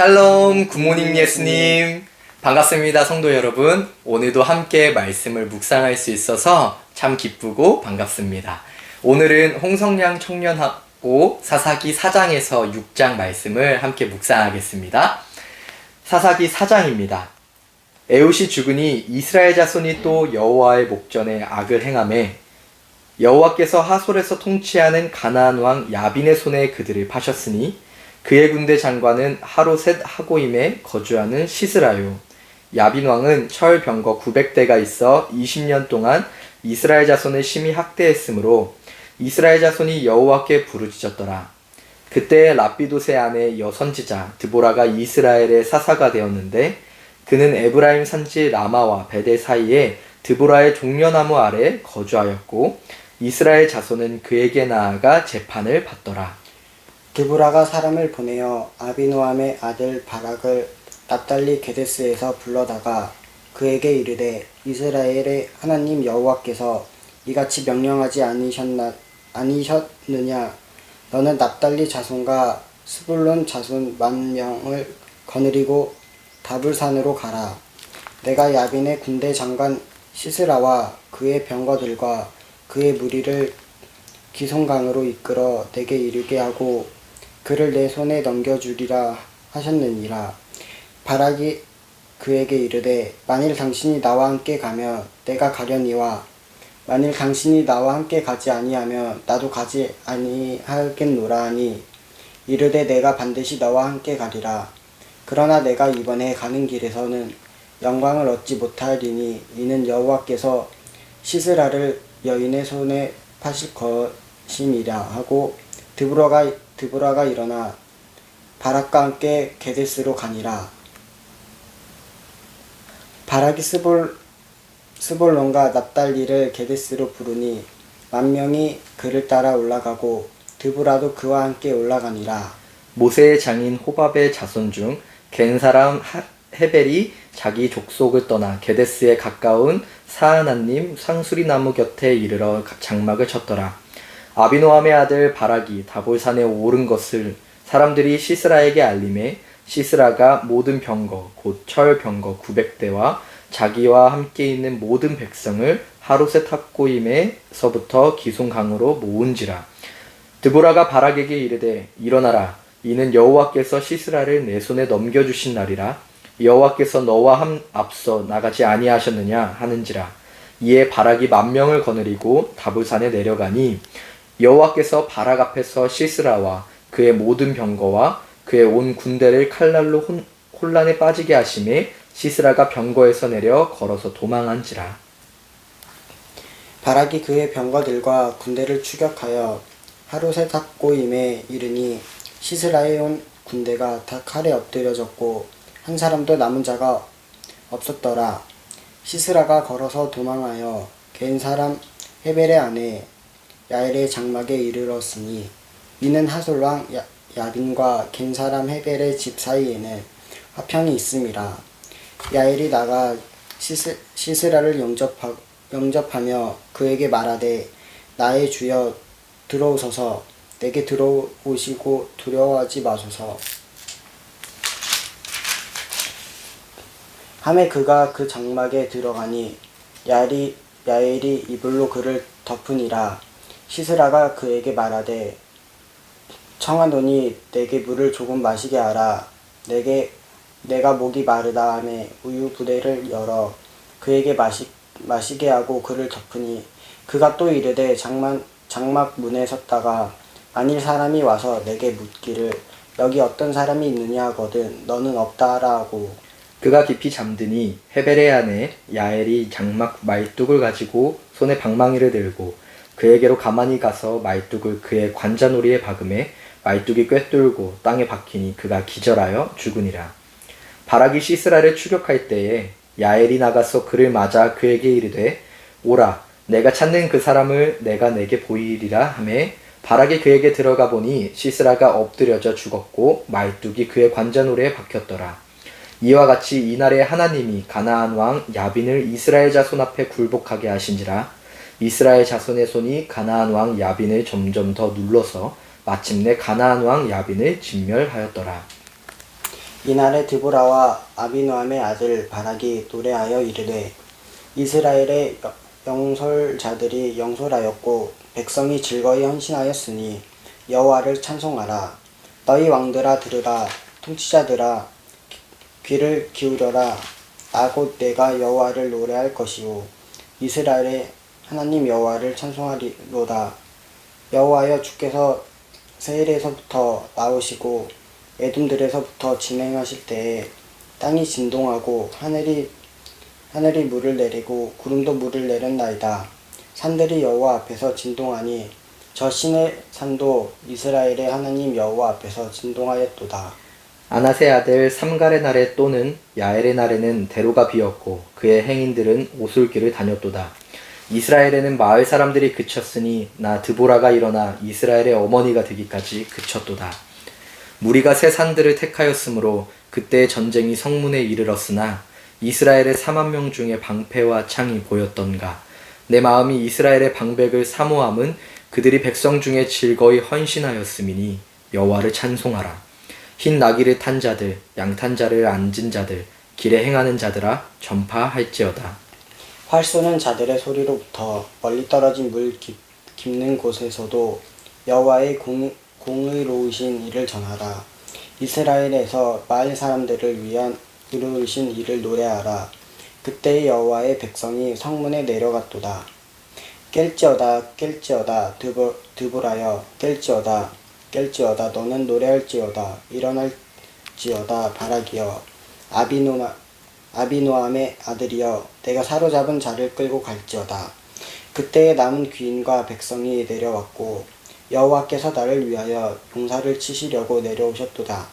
샬롬 굿모닝 예수님. 반갑습니다 성도 여러분. 오늘도 함께 말씀을 묵상할 수 있어서 참 기쁘고 반갑습니다. 오늘은 홍성량 청년하고 사사기 4장에서 6장 말씀을 함께 묵상하겠습니다. 사사기 4장입니다. 에웃이 죽으니 이스라엘 자손이 또 여호와의 목전에 악을 행함에 여호와께서 하솔에서 통치하는 가나안 왕 야빈의 손에 그들을 파셨으니 그의 군대 장관은 하로셋 하고임에 거주하는 시스라요. 야빈 왕은 철 병거 900대가 있어 20년 동안 이스라엘 자손을 심히 학대했으므로 이스라엘 자손이 여호와께 부르짖었더라. 그때 라피도세 아내 여선지자 드보라가 이스라엘의 사사가 되었는데 그는 에브라임 산지 라마와 베델 사이에 드보라의 종려나무 아래 거주하였고 이스라엘 자손은 그에게 나아가 재판을 받더라. 드보라가 사람을 보내어 아비노함의 아들 바락을 납달리 게데스에서 불러다가 그에게 이르되 이스라엘의 하나님 여호와께서 이같이 명령하지 아니셨나 아니셨느냐? 너는 납달리 자손과 스불론 자손 만 명을 거느리고 다불산으로 가라. 내가 야빈의 군대 장관 시스라와 그의 병거들과 그의 무리를 기송강으로 이끌어 내게 이르게 하고 그를 내 손에 넘겨주리라 하셨느니라. 바락이 그에게 이르되 만일 당신이 나와 함께 가면 내가 가려니와 만일 당신이 나와 함께 가지 아니하면 나도 가지 아니하겠노라 하니 이르되 내가 반드시 너와 함께 가리라. 그러나 내가 이번에 가는 길에서는 영광을 얻지 못하리니 이는 여호와께서 시스라를 여인의 손에 파실 것임이라 하고 드브라가 드브라가 일어나 바락과 함께 게데스로 가니라. 바락이 스볼 스볼론과 납달리를 게데스로 부르니 만 명이 그를 따라 올라가고 드브라도 그와 함께 올라가니라. 모세의 장인 호밥의 자손 중 겐 사람 하- 헤벨이 자기 족속을 떠나 게데스에 가까운 사하나님 상수리 나무 곁에 이르러 장막을 쳤더라. 아비노함의 아들 바락이 다볼산에 오른 것을 사람들이 시스라에게 알림해 시스라가 모든 병거 곧 철 병거 900대와 자기와 함께 있는 모든 백성을 하루셋 탑고임에서부터 기송강으로 모은지라. 드보라가 바락에게 이르되 일어나라. 이는 여호와께서 시스라를 내 손에 넘겨 주신 날이라. 여호와께서 너와 함 앞서 나가지 아니하셨느냐 하는지라. 이에 바락이 만 명을 거느리고 다불산에 내려가니 여호와께서 바락 앞에서 시스라와 그의 모든 병거와 그의 온 군대를 칼날로 혼, 혼란에 빠지게 하심에 시스라가 병거에서 내려 걸어서 도망한지라 바락이 그의 병거들과 군대를 추격하여 하루세 탑고임에 이르니 시스라에 온 군대가 다 칼에 엎드려졌고 한 사람도 남은 자가 없었더라. 시스라가 걸어서 도망하여 겐 사람 헤벨의 아내 야엘의 장막에 이르렀으니 이는 하솔왕 야- 야빈과 겐 사람 헤벨의 집 사이에는 화평이 있음이라. 야엘이 나가 시스, 시스라를 영접하, 영접하며 그에게 말하되 나의 주여 들어오소서. 내게 들어오시고 두려워하지 마소서. 함에 그가 그 장막에 들어가니 야엘이, 야엘이 이불로 그를 덮으니라 시스라가 그에게 말하되 청하노니 내게 물을 조금 마시게 하라. 내게 내가 목이 마르다 함에 우유 부대를 열어 그에게 마시, 마시게 하고 그를 덮으니 그가 또 이르되 장막, 장막 문에 섰다가 만일 사람이 와서 내게 묻기를 여기 어떤 사람이 있느냐 하거든 너는 없다 하라 하고. 그가 깊이 잠드니 헤벨의 아내 야엘이 장막 말뚝을 가지고 손에 방망이를 들고 그에게로 가만히 가서 말뚝을 그의 관자놀이에 박음에 말뚝이 꿰뚫고 땅에 박히니 그가 기절하여 죽으니라. 바락이 시스라를 추격할 때에 야엘이 나가서 그를 맞아 그에게 이르되 오라 내가 찾는 그 사람을 내가 내게 보이리라 하매 바락이 그에게 들어가 보니 시스라가 엎드려져 죽었고 말뚝이 그의 관자놀이에 박혔더라. 이와 같이 이날에 하나님이 가나안 왕 야빈을 이스라엘 자손 앞에 굴복하게 하신지라 이스라엘 자손의 손이 가나안 왕 야빈을 점점 더 눌러서 마침내 가나안 왕 야빈을 진멸하였더라. 이날에 드보라와 아비노함의 아들 바락이 노래하여 이르되 이스라엘의 여- 영솔자들이 영솔하였고 백성이 즐거이 헌신하였으니 여호와를 찬송하라. 너희 왕들아 들으라 통치자들아 귀를 기울여라. 나곧 내가 여호와를 노래할 것이요. 이스라엘의 하나님 여호와를 찬송하리로다 여호와여 주께서 세일에서부터 나오시고 에돔들에서부터 진행하실 때에 땅이 진동하고 하늘이 하늘이 물을 내리고 구름도 물을 내렸나이다. 산들이 여호와 앞에서 진동하니 저 신의 산도 이스라엘의 하나님 여호와 앞에서 진동하였도다. 아나세 아들 삼갈의 날에 또는 야엘의 날에는 대로가 비었고 그의 행인들은 오솔길을 다녔도다. 이스라엘에는 마을 사람들이 그쳤으니 나 드보라가 일어나 이스라엘의 어머니가 되기까지 그쳤도다. 무리가 새 산들을 택하였으므로 그때 전쟁이 성문에 이르렀으나 이스라엘의 4만 명 중에 방패와 창이 보였던가. 내 마음이 이스라엘의 방백을 사모함은 그들이 백성 중에 즐거이 헌신하였음이니 여호와를 찬송하라. 흰 나귀를 탄 자들 양탄 자를 앉은 자들 길에 행하는 자들아 전파할지어다 활 쏘는 자들의 소리로부터 멀리 떨어진 물 깊, 깊는 곳에서도 여호와의 공, 공의로우신 일을 전하라. 이스라엘에서 마을 사람들을 위한 의로우신 일을 노래하라. 그때 여호와의 백성이 성문에 내려갔도다. 깰지어다 깰지어다 드보, 드보라여 깰지어다 깰지어다 너는 노래할지어다 일어날지어다 바라기여 아비노마 아비노함의 아들이여 내가 사로잡은 자를 끌고 갈지어다. 그때에 남은 귀인과 백성이 내려왔고 여호와께서 나를 위하여 용사를 치시려고 내려오셨도다.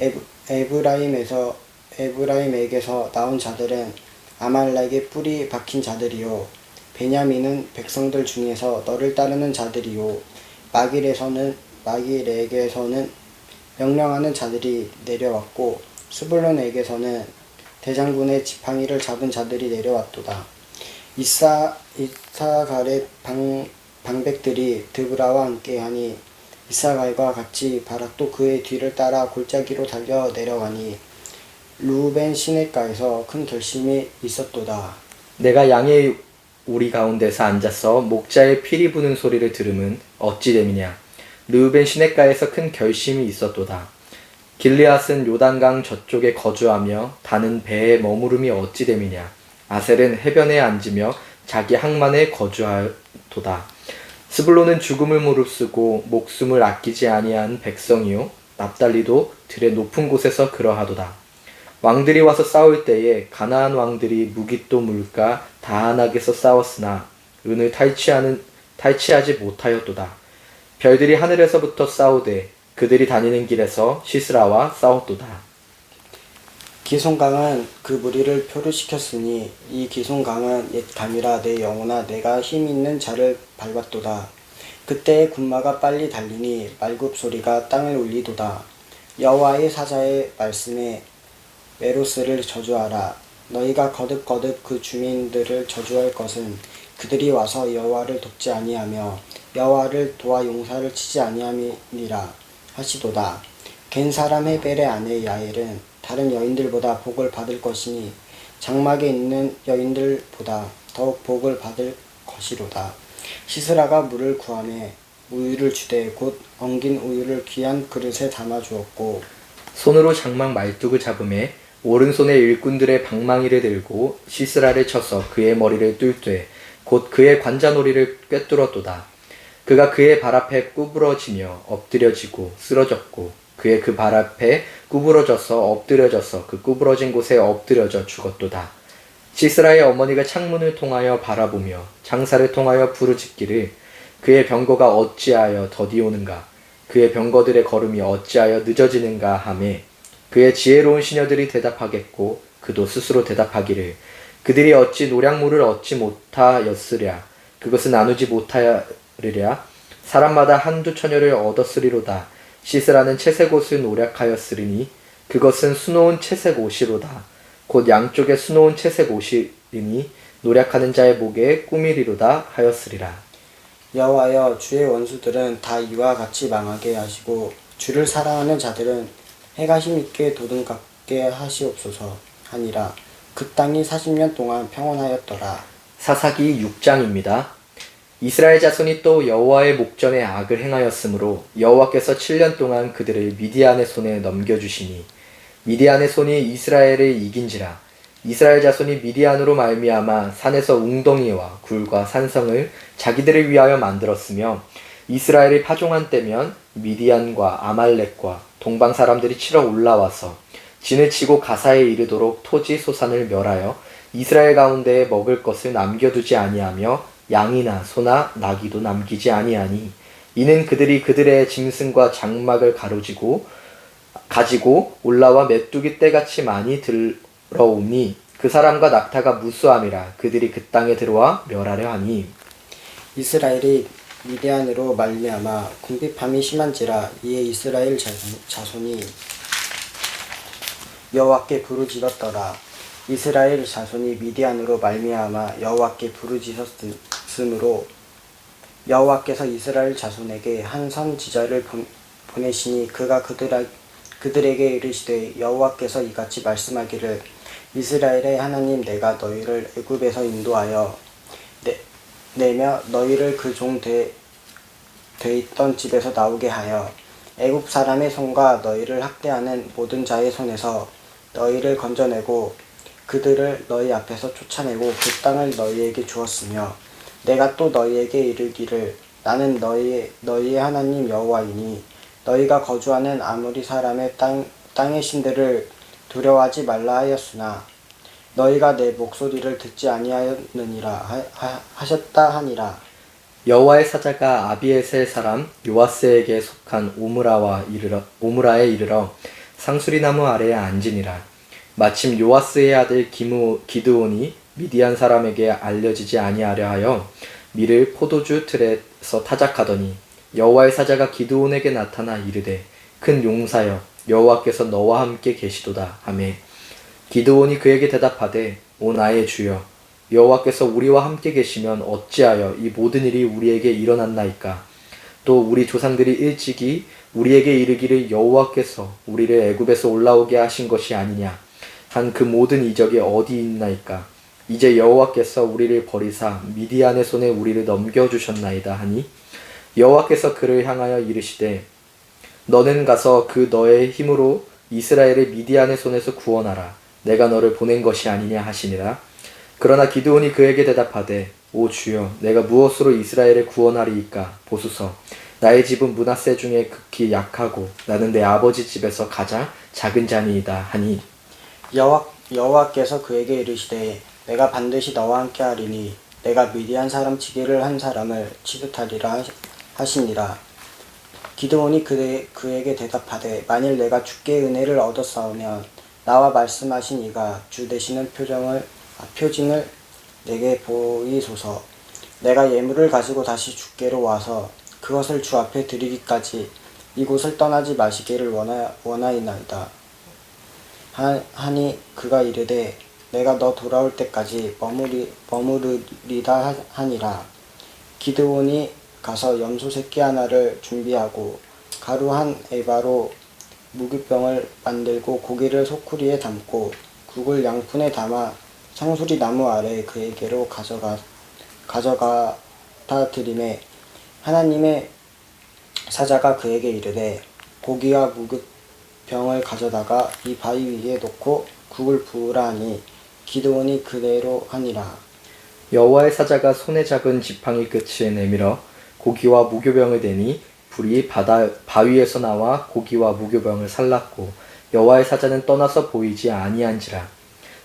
에브, 에브라임에서 에브라임에게서 나온 자들은 아말렉의 뿔이 박힌 자들이요. 베냐민은 백성들 중에서 너를 따르는 자들이요. 마길에서는 마길에게서는 명령하는 자들이 내려왔고 스불론에게서는 대장군의 지팡이를 잡은 자들이 내려왔도다. 이사 이사갈의 방 방백들이 드브라와 함께하니 이사갈과 같이 바락도 그의 뒤를 따라 골짜기로 달려 내려가니 루벤 시내가에서 큰 결심이 있었도다. 내가 양의 우리 가운데서 앉아서 목자의 피리 부는 소리를 들으면 어찌 됨이냐 르우벤 시냇가에서 큰 결심이 있었도다 길리앗은 요단강 저쪽에 거주하며 다는 배에 머무름이 어찌 됨이냐. 아셀은 해변에 앉으며 자기 항만에 거주하도다. 스불론은 죽음을 무릅쓰고 목숨을 아끼지 아니한 백성이요 납달리도 들의 높은 곳에서 그러하도다. 왕들이 와서 싸울 때에 가나안 왕들이 무기또 물가 다한악에서 싸웠으나 은을 탈취하는 탈취하지 못하였도다. 별들이 하늘에서부터 싸우되 그들이 다니는 길에서 시스라와 싸웠도다. 기송강은 그 무리를 표류시켰으니 이 기송강은 옛 감이라 내 영혼아 내가 힘 있는 자를 밟았도다. 그때의 군마가 빨리 달리니 말굽 소리가 땅을 울리도다. 여호와의 사자의 말씀에 메로스를 저주하라. 너희가 거듭거듭 그 주민들을 저주할 것은 그들이 와서 여호와를 돕지 아니하며 여호와를 도와 용사를 치지 아니함이니라 하시도다. 겐 사람 헤벨의 아내 야엘은 다른 여인들보다 복을 받을 것이니 장막에 있는 여인들보다 더욱 복을 받을 것이로다. 시스라가 물을 구하매 우유를 주되 곧 엉긴 우유를 귀한 그릇에 담아 주었고 손으로 장막 말뚝을 잡음에 오른손에 일꾼들의 방망이를 들고 시스라를 쳐서 그의 머리를 뚫되 곧 그의 관자놀이를 꿰뚫었도다. 그가 그의 발 앞에 구부러지며 엎드려지고 쓰러졌고 그의 그 발 앞에 구부러져서 엎드려져서 그 구부러진 곳에 엎드려져 죽었도다. 시스라의 어머니가 창문을 통하여 바라보며 창사를 통하여 부르짖기를 그의 병거가 어찌하여 더디오는가 그의 병거들의 걸음이 어찌하여 늦어지는가 하매 그의 지혜로운 시녀들이 대답하겠고 그도 스스로 대답하기를 그들이 어찌 노량물을 얻지 못하였으랴 그것은 나누지 못하였 으랴 사람마다 한두 처녀를 얻었으리로다. 시스라는 채색 옷을 노력하였으리니 그것은 수놓은 채색 옷이로다. 곧 양쪽에 수놓은 채색 옷이니 노력하는 자의 목에 꾸미리로다 하였으리라. 여호와여 주의 원수들은 다 이와 같이 망하게 하시고 주를 사랑하는 자들은 해가 힘있게 도든갑게 하시옵소서 하니라. 그 땅이 40년 동안 평온하였더라. 사사기 6장입니다. 이스라엘 자손이 또 여호와의 목전에 악을 행하였으므로 여호와께서 7년 동안 그들을 미디안의 손에 넘겨주시니 미디안의 손이 이스라엘을 이긴지라. 이스라엘 자손이 미디안으로 말미암아 산에서 웅덩이와 굴과 산성을 자기들을 위하여 만들었으며 이스라엘이 파종한 때면 미디안과 아말렉과 동방 사람들이 치러 올라와서 진을 치고 가사에 이르도록 토지 소산을 멸하여 이스라엘 가운데에 먹을 것을 남겨두지 아니하며 양이나 소나 나귀도 남기지 아니하니 이는 그들이 그들의 짐승과 장막을 가로지고 가지고 올라와 메뚜기 떼같이 많이 들어오니 그 사람과 낙타가 무수함이라 그들이 그 땅에 들어와 멸하려 하니. 이스라엘이 미디안으로 말미암아 궁핍함이 심한지라 이에 이스라엘 자손- 자손이 여호와께 부르짖었더라. 이스라엘 자손이 미디안으로 말미암아 여호와께 부르짖었으 므로 여호와께서 이스라엘 자손에게 한 선지자를 보- 보내시니 그가 그들아, 그들에게 이르시되 여호와께서 이같이 말씀하기를 이스라엘의 하나님 내가 너희를 애굽에서 인도하여 내, 내며 너희를 그 종 돼 있던 집에서 나오게 하여 애굽 사람의 손과 너희를 학대하는 모든 자의 손에서 너희를 건져내고 그들을 너희 앞에서 쫓아내고 그 땅을 너희에게 주었으며 내가 또 너희에게 이르기를 나는 너희 너희의 하나님 여호와이니 너희가 거주하는 아무리 사람의 땅 땅의 신들을 두려워하지 말라 하였으나 너희가 내 목소리를 듣지 아니하였느니라 하, 하, 하셨다 하니라. 여호와의 사자가 아비에셀 사람 요아스에게 속한 오므라와 이르러 오므라에 이르러 상수리 나무 아래에 앉으니라. 마침 요아스의 아들 기무, 기드온이 미디안 사람에게 알려지지 아니하려 하여 밀을 포도주 틀에서 타작하더니 여호와의 사자가 기드온에게 나타나 이르되 큰 용사여 여호와께서 너와 함께 계시도다. 하매 기드온이 그에게 대답하되 오 나의 주여 여호와께서 우리와 함께 계시면 어찌하여 이 모든 일이 우리에게 일어났나이까? 또 우리 조상들이 일찍이 우리에게 이르기를 여호와께서 우리를 애굽에서 올라오게 하신 것이 아니냐? 한 그 모든 이적이 어디 있나이까 이제 여호와께서 우리를 버리사 미디안의 손에 우리를 넘겨 주셨나이다 하니 여호와께서 그를 향하여 이르시되 너는 가서 그 너의 힘으로 이스라엘을 미디안의 손에서 구원하라. 내가 너를 보낸 것이 아니냐 하시니라. 그러나 기드온이 그에게 대답하되 오 주여 내가 무엇으로 이스라엘을 구원하리이까 보소서 나의 집은 문하세 중에 극히 약하고 나는 내 아버지 집에서 가장 작은 자니이다 하니 여호와 여호와께서 그에게 이르시되 내가 반드시 너와 함께 하리니 내가 미디안 사람 치기를 한 사람을 치듯하리라 하시- 하시니라. 기드온이 그에, 그에게 대답하되 만일 내가 주께 은혜를 얻었사오면 나와 말씀하신 이가 주 되시는 표정을 아, 표징을 내게 보이소서. 내가 예물을 가지고 다시 주께로 와서 그것을 주 앞에 드리기까지 이곳을 떠나지 마시기를 원하, 원하이나이다. 하, 하니 그가 이르되 내가 너 돌아올 때까지 머무리, 머무르리다 하- 하니라. 기드온이 가서 염소 새끼 하나를 준비하고 가루 한 에바로 무교병을 만들고 고기를 소쿠리에 담고 국을 양푼에 담아 상수리 나무 아래 그에게로 가져가 가져가다 드림에 하나님의 사자가 그에게 이르되 고기와 무교병을 가져다가 이 바위 위에 놓고 국을 부으라 하니 기드온이 그대로 하니라. 여호와의 사자가 손에 잡은 지팡이 끝을 내밀어 고기와 무교병을 대니 불이 바다 바위에서 나와 고기와 무교병을 살랐고 여호와의 사자는 떠나서 보이지 아니한지라.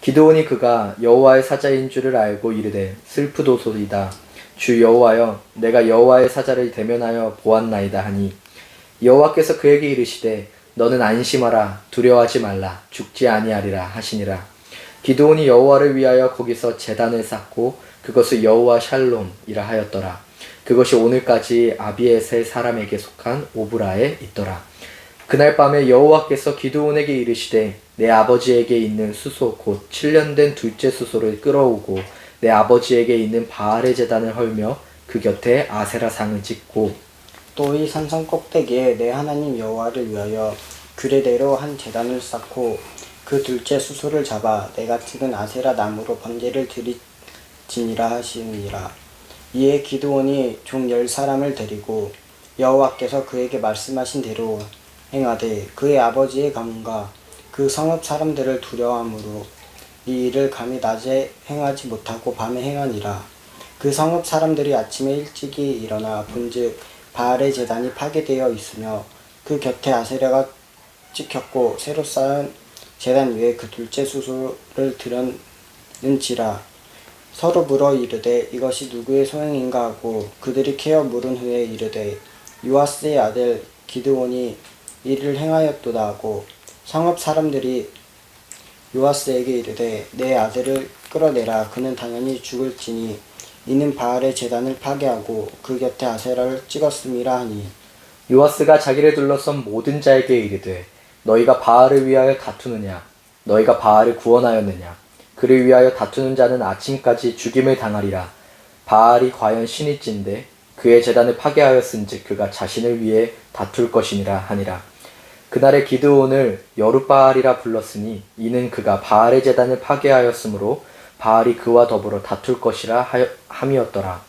기드온이 그가 여호와의 사자인 줄을 알고 이르되 슬프도소이다. 주 여호와여 내가 여호와의 사자를 대면하여 보았나이다 하니 여호와께서 그에게 이르시되 너는 안심하라 두려워하지 말라 죽지 아니하리라 하시니라 기드온이 여호와를 위하여 거기서 제단을 쌓고 그것을 여호와 샬롬이라 하였더라. 그것이 오늘까지 아비에셀 사람에게 속한 오브라에 있더라. 그날 밤에 여호와께서 기드온에게 이르시되 내 아버지에게 있는 수소 곧 7년 된 둘째 수소를 끌어오고 내 아버지에게 있는 바알의 제단을 헐며 그 곁에 아세라 상을 짓고 또 이 산성 꼭대기에 내 하나님 여호와를 위하여 규례대로 한 제단을 쌓고 그 둘째 수소를 잡아 내가 찍은 아세라 나무로 번제를 드리지니라 하시니라. 이에 기드온이 종 열 사람을 데리고 여호와께서 그에게 말씀하신 대로 행하되 그의 아버지의 가문과 그 성읍 사람들을 두려워함으로 이 일을 감히 낮에 행하지 못하고 밤에 행하니라. 그 성읍 사람들이 아침에 일찍이 일어나 본즉 바알의 제단이 파괴되어 있으며 그 곁에 아세라가 찍혔고 새로 쌓은 제단 위에 그 둘째 수소를 들었는지라 서로 물어 이르되 이것이 누구의 소행인가 하고 그들이 캐어 물은 후에 이르되 요아스의 아들 기드온이 이를 행하였도다 하고 성읍 사람들이 요아스에게 이르되 내 아들을 끌어내라. 그는 당연히 죽을지니 이는 바알의 제단을 파괴하고 그 곁에 아세라를 찍었음이라 하니. 요아스가 자기를 둘러선 모든 자에게 이르되 너희가 바알을 위하여 다투느냐? 너희가 바알을 구원하였느냐? 그를 위하여 다투는 자는 아침까지 죽임을 당하리라. 바알이 과연 신일진데 그의 재단을 파괴하였은즉 그가 자신을 위해 다툴 것이니라 하니라. 그날의 기드온을 여룻바알이라 불렀으니 이는 그가 바알의 재단을 파괴하였으므로 바알이 그와 더불어 다툴 것이라 하여- 함이었더라.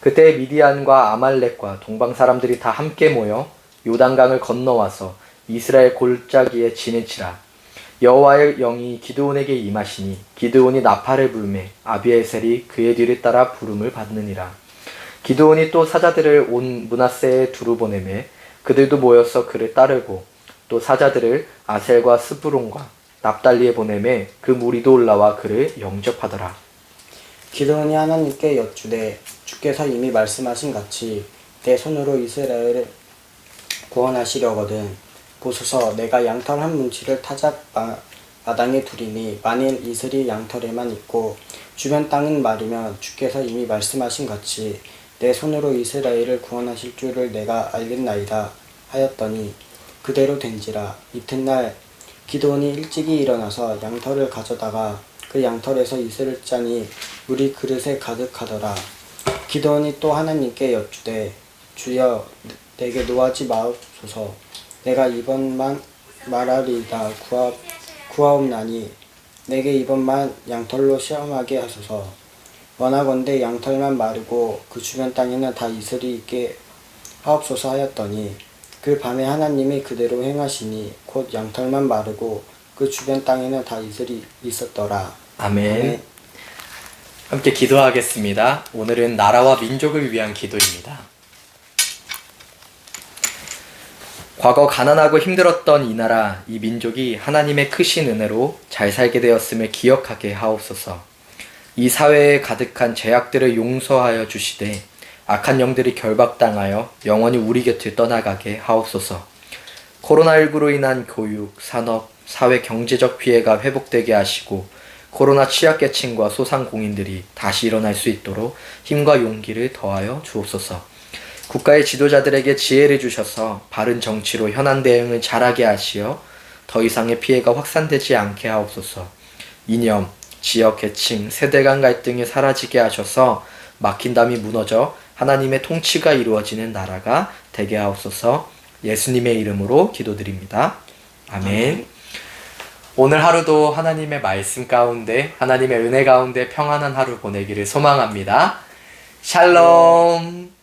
그때 미디안과 아말렉과 동방 사람들이 다 함께 모여 요단강을 건너와서 이스라엘 골짜기에 진을 치라. 여호와의 영이 기드온에게 임하시니 기드온이 나팔을 불매 아비에셀이 그의 뒤를 따라 부름을 받느니라. 기드온이 또 사자들을 온 문하세에 두루 보내매 그들도 모여서 그를 따르고 또 사자들을 아셀과 스브론과 납달리에 보내매 그 무리도 올라와 그를 영접하더라. 기드온이 하나님께 여쭈되 주께서 이미 말씀하신 같이 내 손으로 이스라엘을 구원하시려거든 보소서 내가 양털 한 뭉치를 마- 마당에 두리니 만일 이슬이 양털에만 있고 주변 땅은 마르면 주께서 이미 말씀하신 같이 내 손으로 이스라엘을 구원하실 줄을 내가 알겠나이다 하였더니 그대로 된지라 이튿날 기도원이 일찍이 일어나서 양털을 가져다가 그 양털에서 이슬을 짜니 물이 그릇에 가득하더라. 기도원이 또 하나님께 여쭈되 주여 내게 노하지 마옵소서 내가 이번만 말하리이다 구하, 구하옵나니 내게 이번만 양털로 시험하게 하소서 원하건대 양털만 마르고 그 주변 땅에는 다 이슬이 있게 하옵소서 하였더니 그 밤에 하나님이 그대로 행하시니 곧 양털만 마르고 그 주변 땅에는 다 이슬이 있었더라. 아멘. 아멘. 함께 기도하겠습니다. 오늘은 나라와 민족을 위한 기도입니다. 과거 가난하고 힘들었던 이 나라, 이 민족이 하나님의 크신 은혜로 잘 살게 되었음을 기억하게 하옵소서. 이 사회에 가득한 죄악들을 용서하여 주시되 악한 영들이 결박당하여 영원히 우리 곁을 떠나가게 하옵소서. 코로나19로 인한 교육, 산업, 사회 경제적 피해가 회복되게 하시고 코로나 취약계층과 소상공인들이 다시 일어날 수 있도록 힘과 용기를 더하여 주옵소서. 국가의 지도자들에게 지혜를 주셔서 바른 정치로 현안 대응을 잘하게 하시어 더 이상의 피해가 확산되지 않게 하옵소서. 이념, 지역 계층, 세대 간 갈등이 사라지게 하셔서 막힌 담이 무너져 하나님의 통치가 이루어지는 나라가 되게 하옵소서. 예수님의 이름으로 기도드립니다. 아멘. 오늘 하루도 하나님의 말씀 가운데, 하나님의 은혜 가운데 평안한 하루 보내기를 소망합니다. 샬롬.